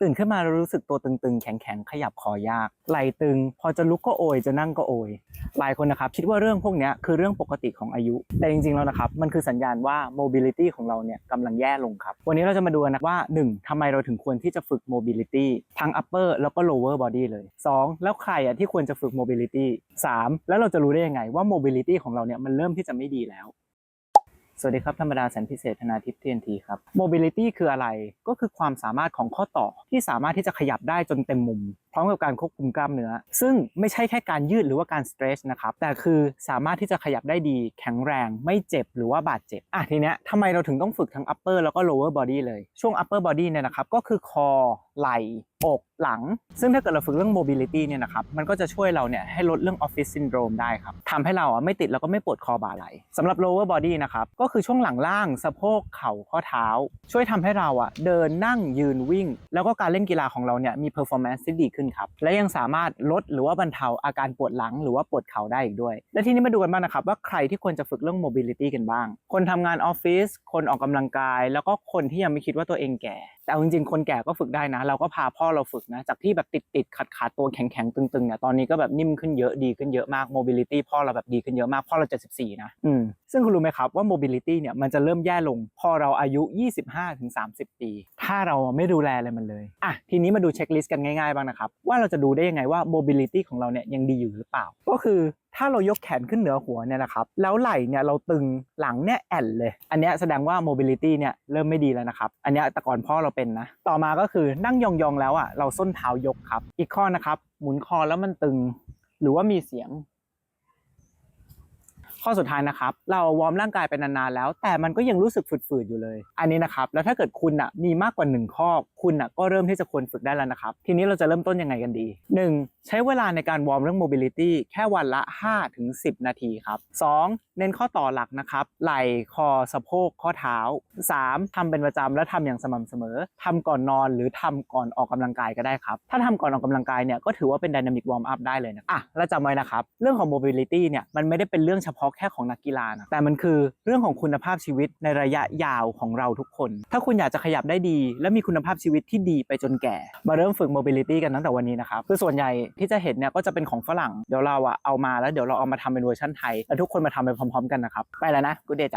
ตื่นขึ้นมาเรารู้สึกตัวตึงๆ แข็งๆ ขยับคอยาก ไหล่ตึง พอจะลุกก็โอย จะนั่งก็โอย หลายคนนะครับคิดว่าเรื่องพวกนี้คือเรื่องปกติของอายุ แต่จริงๆ แล้วนะครับมันคือสัญญาณว่า mobility ของเราเนี่ยกำลังแย่ลงครับ วันนี้เราจะมาดูนะว่า 1. ทำไมเราถึงควรที่จะฝึก mobility ทั้ง upper แล้วก็ lower body เลย 2. แล้วใครอะที่ควรจะฝึก mobility 3. แล้วเราจะรู้ได้ยังไงว่า mobility ของเราเนี่ยมันเริ่มที่จะไม่ดีแล้ว สวัสดีครับธรรมดาแสนพิเศษธนาทิพย์ TNT ครับ mobility คืออะไรก็คือความสามารถของข้อต่อที่สามารถที่จะขยับได้จนเต็มมุม พร้อมกับการควบคุมกล้ามเนื้อ ซึ่งไม่ใช่แค่การยืดหรือว่าการ stretch นะครับ แต่คือสามารถที่จะขยับได้ดี แข็งแรง ไม่เจ็บหรือว่าบาดเจ็บ อะทีเนี้ยทำไมเราถึงต้องฝึกทั้ง upper แล้วก็ lower body เลย ช่วง upper body เนี่ยนะครับ ก็คือคอ ไหล่อกหลัง ซึ่งถ้าเกิดเราฝึกเรื่อง mobility เนี่ยนะครับ มันก็จะช่วยเราเนี่ยให้ลดเรื่อง office syndrome ได้ครับทำให้เราอะไม่ติดแล้วก็ไม่ปวดคอบ่าไหล่สำหรับ lower body นะครับก็คือช่วงหลังล่างสะโพกเข่าข้อเท้า ช่วยทำให้เราอะเดินนั่งยืนวิ่ง แล้วก็การเล่นกีฬาของเราเนี่ยมี performance ที่ดีขึ้นครับและยังสามารถลดหรือว่าบรรเทาอาการปวดหลังหรือว่าปวดเข่าได้อีกด้วย และทีนี้มาดูกันบ้างนะครับว่าใครที่ควรจะฝึกเรื่อง mobility กันบ้าง คนทำงานออฟฟิศคนออกกำลังกาย แล้วก็คนที่ยังไม่คิดว่าตัวเองแก่ แต่เอาจริงๆ คนแก่ก็ฝึกได้นะ เราก็พาพ่อเราฝึกนะ จากที่แบบติดติดขัดขัดๆตัวแข็งแข็งๆตึงๆเนี่ยตอนนี้ก็แบบนิ่มขึ้นเยอะดีขึ้นเยอะมาก mobility พ่อเราแบบดีขึ้นเยอะมากพ่อเรา74นะอืมซึ่งคุณรู้ไหมครับว่า mobility เนี่ยมันจะเริ่มแย่ลงพอเราอายุ 25-30 ปี ถ้าเราไม่ดูแลอะไรมันเลยอะทีนี้มาดูเช็คลิสต์กันง่ายๆบ้างนะครับว่าเราจะดูได้ยังไงว่า mobility ของเราเนี่ยยังดีอยู่หรือเปล่า ก็คือ ถ้าเรายกแขนขึ้นเหนือหัวเนี่ยนะครับ แล้วไหล่เนี่ยเราตึงหลังเนี่ยแอนเลย อันนี้แสดงว่า mobility เนี่ยเริ่มไม่ดีแล้วนะครับ อันนี้แต่ก่อนพ่อเราเป็นนะ ต่อมาก็คือนั่งยองๆแล้วอะเราส้นเท้ายกครับ อีกข้อนะครับ หมุนคอแล้วมันตึง หรือว่ามีเสียง ข้อสุดท้ายนะครับ เราวอร์มร่างกายไปนานๆแล้ว แต่มันก็ยังรู้สึกฝืดๆอยู่เลย อันนี้นะครับ แล้วถ้าเกิดคุณอะมีมากกว่า 1 ข้อ คุณอะก็เริ่มที่จะควรฝึกได้แล้วนะครับ ทีนี้เราจะเริ่มต้นยังไงกันดี 1. ใช้เวลาในการวอร์มเรื่อง mobility แค่วันละ 5-10 นาทีครับ 2. เน้นข้อต่อหลักนะครับ ไหล่คอสะโพกข้อเท้า 3. ทำเป็นประจำและทำอย่างสม่ำเสมอทำก่อนนอนหรือทำก่อนออกกำลังกายก็ได้ครับ ถ้าทำก่อนออกกำลังกายเนี่ยก็ถือว่าเป็น dynamic warm up ได้เลยนะอะแล้วจำไว้นะครับเรื่องของ mobility เนี่ยมันไม่ได้เป็นเรื่องเฉพาะแค่ของนักกีฬานะแต่มันคือเรื่องของคุณภาพชีวิตในระยะยาวของเราทุกคน ถ้าคุณอยากจะขยับได้ดี และมีคุณภาพชีวิตที่ดีไปจนแก่ มาเริ่มฝึก mobility กันตั้งแต่วันนี้นะครับคือส่วนใหญ่ที่จะเห็นเนี่ยก็จะเป็นของฝรั่งเดี๋ยวเราอะเอามาแล้วเดี๋ยวเราเอามาทำเป็นเวอร์ชันไทยแล้วทุกคนมาทำไปพร้อม ๆ กันนะครับไปแล้วนะกูเดจ้ะ